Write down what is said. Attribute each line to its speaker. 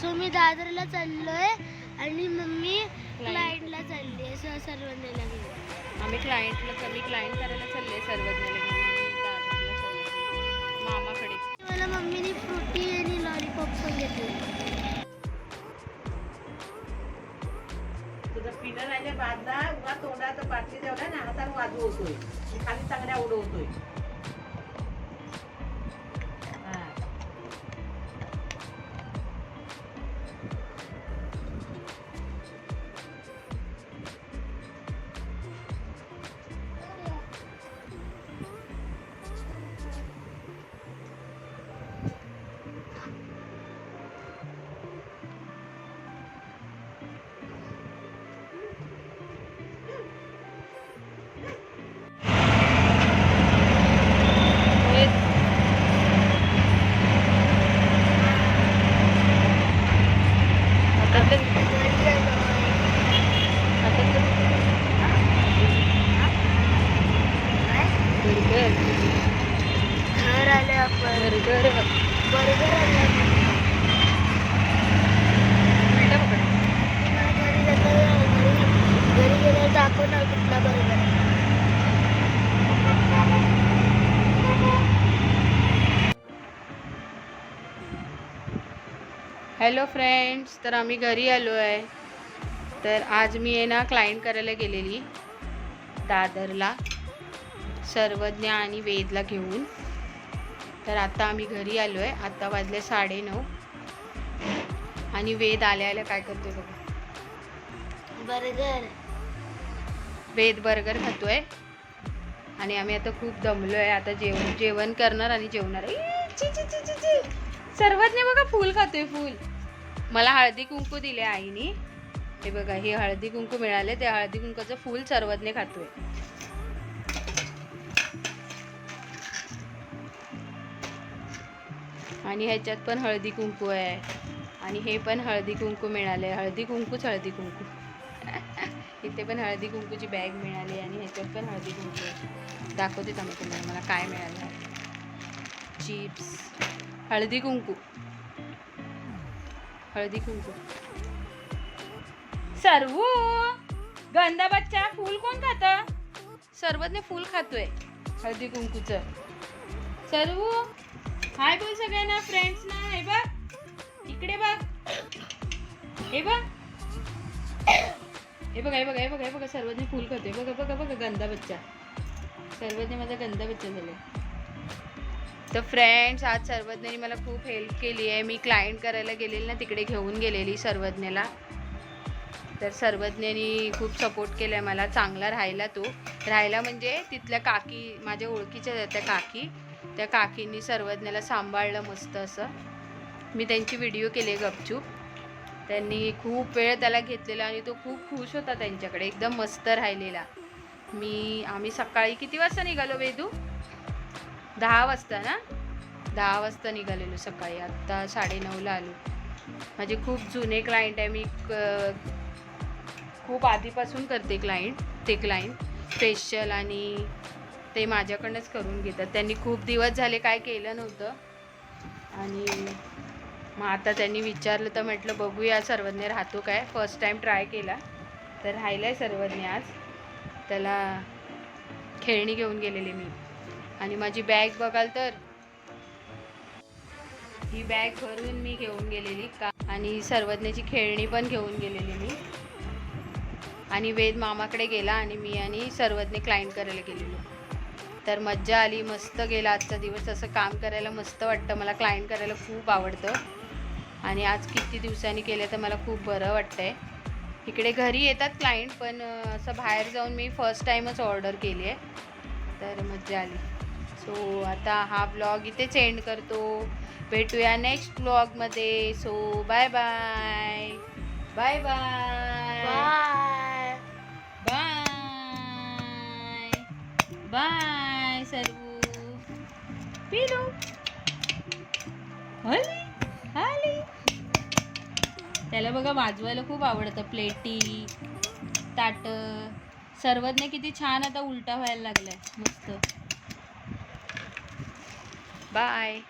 Speaker 1: So मी दादरला चाललोय आणि मम्मी क्लायंटला चालली आहे. सो घेऊन
Speaker 2: आम्ही क्लायंटला मी क्लायंट करायला चालले सर्वज्ञाला घेऊन चालले. मामाकडे.
Speaker 1: मला मम्मीने फ्रुटी आणि लॉलीपॉप पण घेतले
Speaker 3: तुझं पिणं उगा तोंडात बाटली ठेवला ना हाताने वाजू होतोय. आणि खाली चांगल्या उडवतोय.
Speaker 2: बर्गर बर्गर
Speaker 1: घरी दाखवणार कुठला बर्गर
Speaker 2: हॅलो फ्रेंड्स तर आम्ही घरी आलो आहे. तर आज मी आहे ना क्लायंट करायला गेलेली दादरला सर्वज्ञ आणि वेदला घेऊन. तर आता आम्ही घरी आलो आहे आता वाजले साडेनऊ. आणि वेद आल्या आल्या काय करतोय बघा.
Speaker 1: बर्गर.
Speaker 2: वेद बर्गर खातोय. आणि आम्ही आता खूप दमलो आहे आता जेवण जेवण करणार आणि जेवणार. सर्वज्ञ बघा फूल खातोय फूल. मला हळदी कुंकू दिले आईनी. हे बघा हे हळदी कुंकू मिळाले. ते हळदी कुंकूचं फूल सर्वज्ञ खातोय. आणि ह्याच्यात पण हळदी कुंकू आहे. आणि हे पण हळदी कुंकू मिळाले. हळदी कुंकूच हळदी कुंकू. इथे पण हळदी कुंकूची बॅग मिळाली आणि ह्याच्यात पण हळदी कुंकू दाखवते आम्ही तुम्हाला मला काय मिळालं. चिप्स हळदी कुंकू. हळदी कुंकू. सर्व! गंदा फूल कोण खात? सर्वज्ञ फूल खातोय. हळदी कुंकूचं. सर्व! हाय बोल सगळ्यांना फ्रेंड्स ना. हे बघ. इकडे बघ. हे बघ. हे बघा हे बघा हे बघा हे बघा. सर्वजण फुल करते बघा बघा बघा गंदा बच्चा. सर्वज्ञ माझा गंदा बच्चा झालाय. तर फ्रेंड्स आज सर्वज्ञाने मला खूप हेल्प केली आहे. मी क्लायंट करायला गेलेली ना तिकडे घेऊन गेलेली सर्वज्ञला. तर सर्वज्ञानी खूप सपोर्ट केला आहे मला. चांगला राहिला तो. राहिला म्हणजे तिथल्या काकी माझ्या ओळखीच्या त्या काकी. त्या काकींनी सर्वज्ञाला सांभाळलं मस्त असं. मी त्यांची व्हिडिओ केली गपचूप. त्यांनी खूप वेळ त्याला घेतलेला आणि तो खूप खुश होता त्यांच्याकडे एकदम मस्त राहिलेला. मी आम्ही सकाळी किती वाजता निघालो वेदू? दहा वाजता ना? दहा वाजता निघालेलो सकाळी. आत्ता साडेनऊला आलो. माझे खूप जुने क्लायंट आहे. मी क- खूप आधीपासून करते क्लायंट ते क्लायंट स्पेशल आणि ते माझ्याकडनंच करून घेतात. त्यांनी खूप दिवस झाले काय केलं नव्हतं. आणि मग आता त्यांनी विचारलं तर म्हटलं बघूया सर्वज्ञ राहतो काय? फर्स्ट टाईम ट्राय केला. तर राहिला आहे सर्वज्ञ आज. त्याला खेळणी घेऊन गेलेली मी. आणि माझी बॅग बघाल तर ही बॅग भरून मी घेऊन गेलेली. का आणि सर्वज्ञाची खेळणी पण घेऊन गेलेली मी. आणि वेद मामाकडे गेला आणि मी आणि सर्वज्ञ क्लाइंट करायला गेलेलो. तर मज्जा आली मस्त गेला आजचा दिवस. असं काम करायला मस्त वाटतं. मला क्लायंट करायला खूप आवडतं. आणि आज किती दिवसांनी केलं तर मला खूप बरं वाटतं आहे इकडे घरी येतात क्लायंट पण असं बाहेर जाऊन मी फर्स्ट टाईमच ऑर्डर केली आहे. तर मज्जा आली. सो आता हा ब्लॉग इथेच एंड करतो. भेटूया नेक्स्ट ब्लॉगमध्ये so bye bye bye bye
Speaker 1: bye
Speaker 2: bye सर्व. पिलू. हली त्याला बघा वाजवायला खूप आवडतं. प्लेटी ताट. सर्वज्ञ किती छान आता उलटा व्हायला लागलाय. मस्त. बाय.